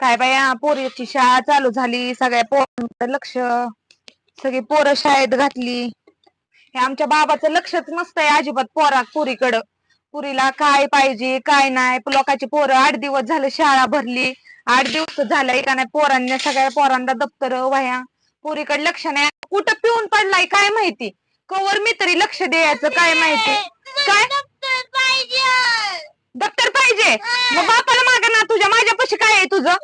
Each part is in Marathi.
काय बाया पोरीची शाळा चालू झाली सगळ्या पोरांकडे लक्ष. सगळी पोरं शाळेत घातली. हे आमच्या बाबाचं लक्षच नसतंय अजिबात पोरा पोरीकडं. पुरीला काय पाहिजे काय नाही. लोकांची पोरं आठ दिवस झालं शाळा भरली. आठ दिवस झालं का नाही पोरांना सगळ्या पोरांना दप्तर वह्या. पोरीकडे लक्ष नाही. कुठं पिऊन पडलाय काय माहिती? कवर मी तरी लक्ष द्यायचं काय माहिती? काय? दप्तर पाहिजे. मग बापाला माग ना तुझ्या माझ्यापाशी काय आहे तुझं?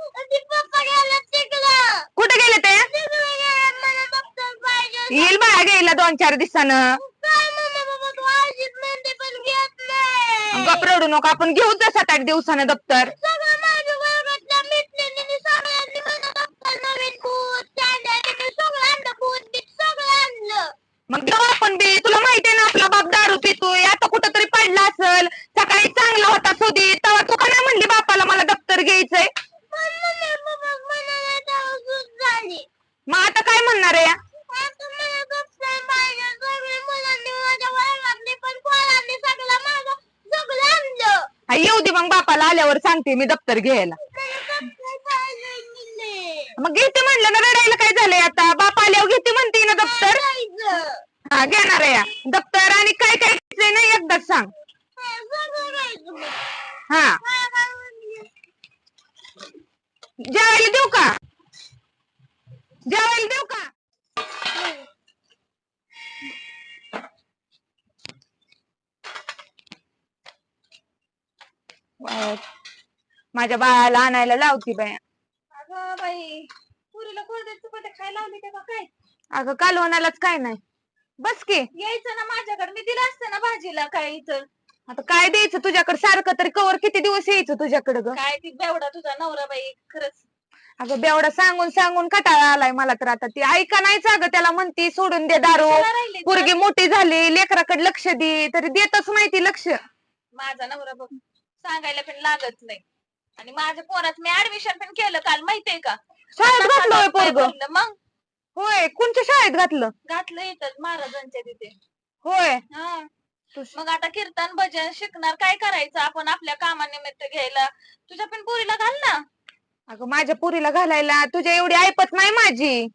कुठे गेले ते? येईल बाळा गेला दोन चार दिवसानं. गप रडू नको आपण घेऊ तर सात आठ दिवसानं दप्तर. मग घेऊ आपण बी तुला माहिती हा, येऊ दे मग बापाला आल्यावर सांगते मी दप्तर घ्यायला. मग घेते म्हणलं ना रडायला काय झालंय आता? बाप आल्यावर घेते म्हणते ना दप्तर. हा घेणार आहे या. दप्तर आणि काय काय घ्यायचंय ना एकदाच सांग. हा. जेवायला देऊ का? जेवायला देऊ का? माझ्या बाळाला आणायला लावती बाया. अगं बाई पुरीला कोरडे चपाती खायला लावली का काय? अगं कालवणालाच काय नाही. बस की. यायचं ना माझ्याकडे मी दिलं असतं ना भाजीला काय इथं? आता काय द्यायचं तुझ्याकडे? सारखं तरी कवर किती दिवस यायचं तुझ्याकडे ग? काय ती बेवडा तुझा नवरा बाई खरंच. अगं बेवडा सांगून सांगून कटाळा आलाय मला तर आता. ती ऐका नाहीच अगं त्याला म्हणती सोडून दे दारू. कशाला राहिली? पोरगी मोठी झाली लेकराकडे लक्ष दे. तरी देतच नाही ती लक्ष. माझा नवरा बघ. सांगायला पण लागत नाही. आणि माझ्या पोरात मी ऍडमिशन पण केलं काल माहितीये का? शाळेत घातलं होय पोरग. मग? होय कोणत्या शाळेत घातलं? घातलं इथं महाराजांच्या तिथे. होय. हा. मग आता कीर्तन भजन शिकणार काय करायचं? आपण आपल्या कामानिमित्त घ्यायला. तुझ्या पण पोरीला घाल ना. अगं माझ्या पुरीला घालायला तुझ्या एवढी ऐपत नाही माझी.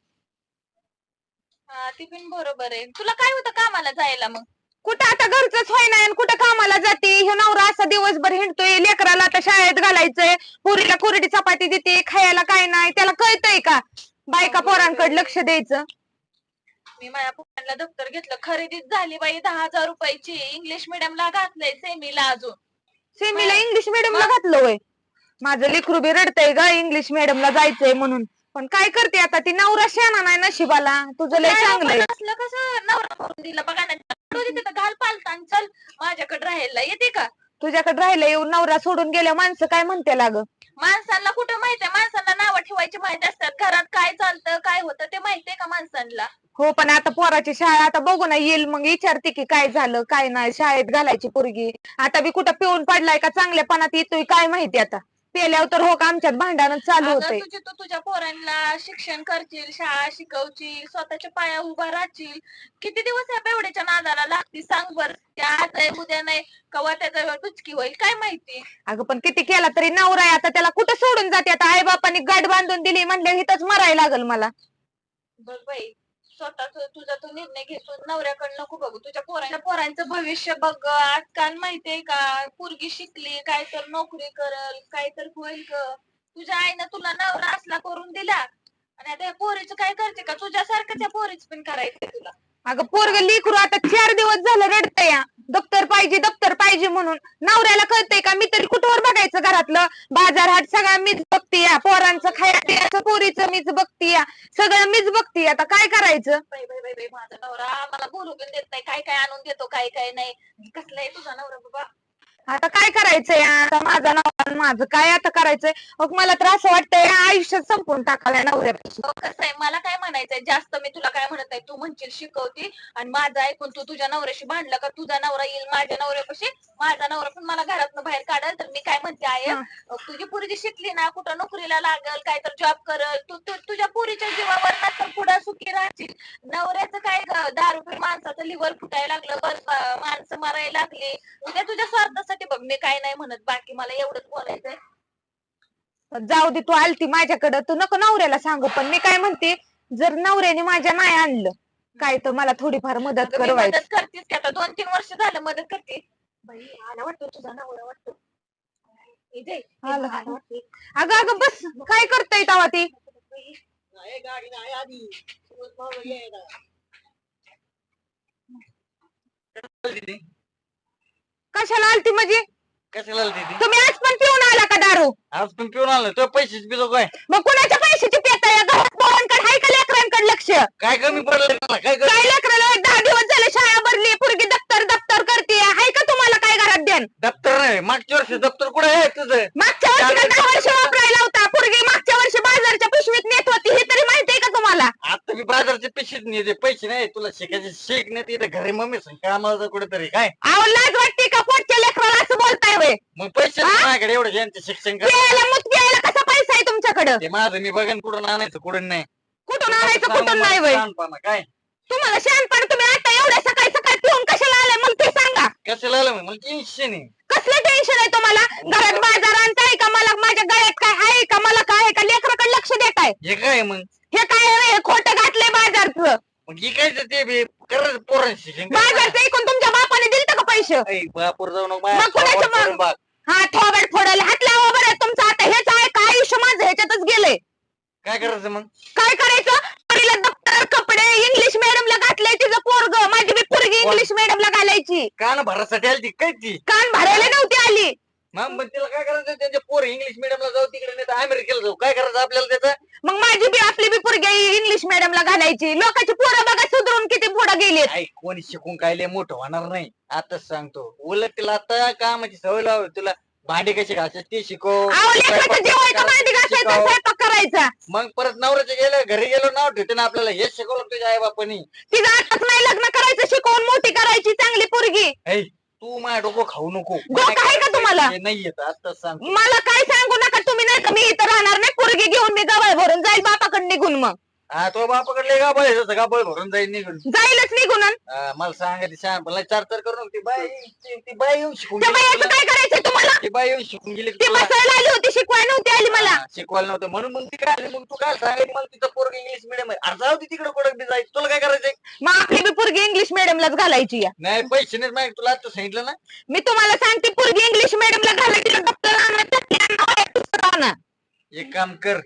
हा ती पण बरोबर आहे. तुला काय होतं कामाला जायला मग? कुठं आता घरचंच होय नाही आणि कुठं कामाला जाते? हे नवरा असा दिवसभर हिंडतोय लेकराला आता शाळेत घालायचंय पुरीला कोरडी चपाती देते खायला काय नाही त्याला कळतंय का? बायका पोरांकडे लक्ष द्यायचं. मी माझ्या पोरांना दप्तर घेतलं खरेदीच झाली बाई दहा हजार रुपयाची. इंग्लिश ला घातलंय सेमीला अजून. सेमीला इंग्लिश ला घातलं होय. माझं लेकरू बी रडतंय ग इंग्लिश ला जायचंय म्हणून. पण काय करते आता ती नवरा शेणा नाही नशिबाला. तुझं लय आपण असलं कसं? नवरा करून दिला बघा ना. तू तिथं घाल पालता आणि चल. माझ्याकडे राहायला येते का? तुझ्याकडे राहिलं येऊन नवरा सोडून गेल्या माणसं काय म्हणते लाग? माणसांना कुठं माहितीये माणसांना नावं ठेवायची माहिती असतात. घरात काय चालतं काय होतं ते माहितीये का माणसांना? हो पण आता पोराची शाळा आता बघू ना येईल मग विचारते की काय झालं काय नाही शाळेत घालायची पोरगी. आता बी कुठं पिऊन पडलाय का चांगल्यापणात येतोय काय माहिती आता? पेल्यावर तर हो का आमच्यात भांडण चालू होतंय. तुझी तू तुझ्या पोरांना शिक्षण करशील शाळा शिकवशील स्वतःच्या पाया उभा राहशील. किती दिवस या बेवड्याच्या नादाला लागती सांग बर. आज आहे उद्या नाही कवा त्याचा टुचकी होईल काय माहिती? अगं पण किती केला तरी नवरा आहे आता त्याला कुठं सोडून जाते? आता आई बापानी गाठ बांधून दिली म्हणले हिथंच मरायला लागल मला. बघ बाई स्वतः तुझा तू निर्णय घेतो नवऱ्याकडे नको बघू. तुझ्या पोरांच्या पोरांचं भविष्य बघ आजकाल माहितीये का पोरगी शिकली काय तर नोकरी करल काय तर होईल ग. तुझ्या आईनं तुला नवरा असला करून दिला. आणि आता पोरीचं काय करते का? तुझ्यासारखं त्या पोरीच पण करायचंय तुला. अगं पोरग लेकरू आता चार दिवस झालं रडत या दप्तर पाहिजे दप्तर पाहिजे म्हणून. नवऱ्याला कळतंय का? मी तरी कुठवर बघायचं घरातलं? बाजार हाट सगळं मीच बघतीया पोरांचं खाया पियाचं पोरीचं मीच बघतीया सगळं मीच बघते. आता काय करायचं? बाई बाई बाई बाई माझा नवरा मला बोलू पण देत नाही. काय काय आणून देतो काय काय नाही. कसलाय तुझा नवरा बाबा? आता काय करायचंय? आता माझा नवरा माझं काय आता करायचंय? मग मला तर असं वाटतंय आयुष्यात संपून टाकाव्या नवऱ्यापाशी. हो, कसं आहे? मला काय म्हणायचंय? जास्त मी तुला काय म्हणत नाही तू म्हणशील शिकवती. आणि माझं ऐकून तू तुझ्या नवऱ्याशी भांडलं का तुझा नवरा येईल माझ्या नवऱ्यापाशी? माझा नवरा पण मला घरातनं बाहेर काढल तर मी काय म्हणते आहे. तुझी पोरगी शिकली ना कुठं नोकरीला लागल काय तर जॉब करल तू तुझ्या पुरीच्या जीवावर ना तर पुढे सुखी राहशील. नवऱ्याचं काय रुपये माणसाचं लिव्हर फुटायला लागलं माणसं मारायला लागली. उद्या तुझ्या स्वार्थासाठी बघ मी काय नाही म्हणत बाकी मला एवढंच बोलायचंय. जाऊ दे तू आलती माझ्याकडं तू नको नवऱ्याला सांगू पण मी काय म्हणते जर नवऱ्याने माझ्या नाही आणलं काय तर मला थोडीफार मदत अगं, मी करवायची. मदत करतेस की आता दोन तीन वर्ष झालं मदत करते बाई आला वाटतो तुझा नवरा वाटतो. इथे, इथे आला. आला वाटतो. अगं अगं बस काय करताय तवा ती? कशाला आलती म्हणजे? कशाला आली ती? तुम्ही आज पण पिऊन आला का दारू? आज पण पिऊन आलो. तो पैसेच पितो काय? मग कुणाच्या पैशाची पेताय घरात पोरांकडे हाय का लेकरांकडे लक्ष? काय कमी पडलं काय काय लेकराला? दहा दिवस झाले शाळा भरली. पुरगी दप्तर दप्तर करते हाय का तुम्हाला काय घरात द्यान दप्तर नाही. मागच्या वर्षी दप्तर कुठे आहे तुझं? मागच्या वर्षी का दहा वर्ष वापरायला होता पुरगी मागच्या वर्षी बाजारच्या पिशवीत नेत होती हे तरी माहितीये का तुम्हाला आता मी बाजारचे पैसेच नाही पैसे नाही तुला शिकायचे शिक नाही तिथे घरी मम्मी सांग कामाला कुठेतरी काय? अहो लाज वाटते का पोटच्या लेकराला असं बोलताय वे मग पैसे हा? माझ्याकडे एवढं यांचं शिक्षण कर. प्यायला मूत प्यायला कसा पैसा आहे तुमच्याकडं? ते माझं मी बघन कुठून आणायचं कुठून नाही. कुठून आणायचं कुठून नाही वय शहाणपणा काय? तुम्हाला शहाणपण तुम्ही आता एवढ्या सकाळी सकाळी पिऊन कशाला आलाय मला ते सांगा. कशाला आलं मला टेन्शन आहे. कसलं टेन्शन आहे तुम्हाला? घरात बाजार आणताय का मला? माझ्या गळ्यात काय आहे का? मला काय आहे का? लेकराकडे लक्ष देताय. हे काय मग? हे काय आहे हे खोटं घातलंय बाजारचं. मग इकायचं ते बी करत कर. बाजारचं ऐकून तुमच्या बापाने दिलत का पैसे? ऐ, बापूर जाऊ नको मग कुणाचं मग? बाग. हा थोबड फोडल हात लावा बरं. तुमचं आता हेच आहे का? आयुष्य माझं ह्याच्यातच गेलंय. काय करायचं मग? काय करायचं? पोरीला दप्तर कपडे इंग्लिश मीडियमला घातलंय तिचं पोरग. माझी बी पोरगी इंग्लिश मीडियमला घालायची. कान भरासाठी आली ती काय ती? कान भरायला नव्हती आली. मग मग तिला काय करायचं? त्यांचे पोर इंग्लिश मिडियमला जाऊ तिकडे नाही तर अमेरिकेला जाऊ. काय करायचं आपल्याला त्याचं? मग माझी बी आपली बी पोरगी इंग्लिश मीडियमला घालायची. लोकांची पोरं बघा सुधरून किती पुढे गेलीत. ऐक कोणी शिकून काय लय मोठं होणार नाही. आताच सांगतो उलट तिला आता कामाची सवय लाव तुला भांडी कशी घासायची ते शिकव. स्वयंपाक करायचा. मग परत नवऱ्याच्या गेलं घरी गेलो नाव ठेवते ना आपल्याला. हेच शिकवलं तुझ्या आई बापानी. तिचं आताच नाही लग्न करायचं शिकवून मोठी करायची चांगली पोरगी. ऐ तू माझ्या डोकं खाऊ नको. डोकं आहे का तुम्हाला? नाही येत आताच सांगतो मला काय सांगू नका तुम्ही नाही तर मी इथं राहणार नाही? पोरगी घेऊन मी गवळ भरून जाईल बापाकडे निघून मग. हा तो बापाकडले गाबळ आहे तसं गाबळ भरून जाईल निघून. जाईलच निघून. अन हा, मला सांगा ती सांग मला चार चार करू नको ती बाई ती ती बाई येऊन शिकून त्या गेली बायाचं तुला. काय करायचं तुम्हाला? ती बाई येऊन शिकून गेली ती तुला. बसायला आली होती शिकवाय नव्हती आली मला. हा, शिकवायला नव्हतं. म्हणून मग ती काय आली, मग तू काय सांगायची? मला तिचं पोरग इंग्लिश मिडियम आहे. अरे जाऊ दे तिकडे कुठं बी जायचं. तुला काय करायचंय? मग आपली बी पोरगी इंग्लिश मीडियमलाच घालायची या. नाही पैसे माहिती तुला आता सांगितलं ना? मी तुम्हाला सांगते पोरगी इंग्लिश मीडियमला घालायची डॉक्टर आणा एक काम कर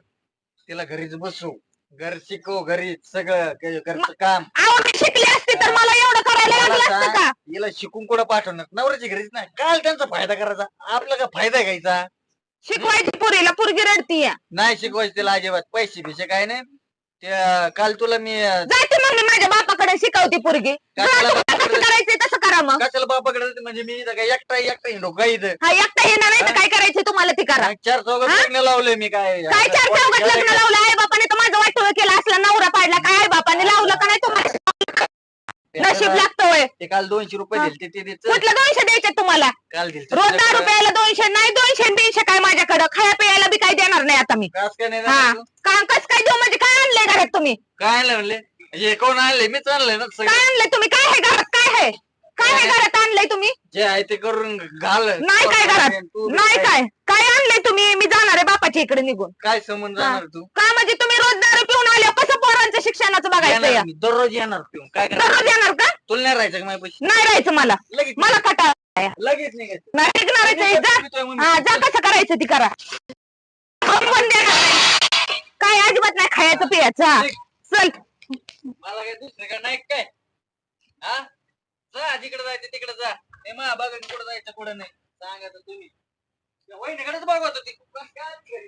तिला घरीच बसव घर शिकव घरी सगळं क- घरचं काम. अहो मी शिकली असते तर मला एवढं करायला मला लागलं असतं सांग, का? हिला शिकून कुठं पाठवणार? नवऱ्याची घरीच नाही. काय त्यांचा फायदा करायचा. आपला काय फायदा घ्यायचा? शिकवायची पोरीला पोरगी रडती या नाही शिकवायचं तिला अजिबात. पैसे बिशे काय नाही काल तुला मी अं, मी माझ्या बापाकडे शिकवते पोरगी. कशाला कसं? करायचंय तसं करा मग. कशाला बापाकडे? जाते? म्हणजे मी इथं काय एकटा एकटा हिंडो काय इथं. हा एकटा येणार नाही तर काय करायचंय तुम्हाला ते करा. चार चौघात हा? लग्न लावलंय मी काय? काय चार चौघात लग्न लावलं आई बापाने तर माझं वाटोळ केलं असला नवरा पाडला काय आई बापाने लावलं का नाही तुम्हाला? नशीब लागतं वय ते काल दोनशे रुपये हा. ते कुठलं दोनशे द्यायचे तुम्हाला? काल रोज दहा रुपयाला दोनशे नाही दोनशे आणि तीनशे काय माझ्याकडं? खाया प्यायला बी काय देणार नाही आता मी. कास काय नाही हा. देणार तू? काम कस काय देऊ? म्हणजे काय आणलंय घरात तुम्ही? काय आणलं म्हणले? हे कोण आणले मीच आणलंय ना काय सगळं आणलंय तुम्ही? काय आहे घरात? काय आहे काय आहे घरात आणलंय तुम्ही? जे आहे ते करून घाल. नाही काय घरात? तू नाही काय? काय? आणलंय तुम्ही? मी जाणार आहे बापाच्या इकडे निघून. काय समज हा. जाणार तू? का म्हणजे तुम्ही रोज दारू पिऊन आले कसं पोरांचं शिक्षणाचं बघायचं येणार या? मी, दररोज येणार पिऊन. काय दररोज येणार का? तुला नाही राहायचं का माझ्या पैसे? नाही राहायचं मला. लगेच मला कटा लगेच निघायचं. नाही टिकणारच आहे जा. हा जा. कसं करायचं ती करा. पण देणार नाही. काय अजिबात नाही खायचं पियाचं. हा. चल. मला काय दुसरीकडे नाही काय? हा? जा जिकडे जायचं तिकडे जा. हे मा बघा कुठं जायचं कुठं नाही? सांगा तर तुम्ही. वहिनीकडेच बघत होती काय घरी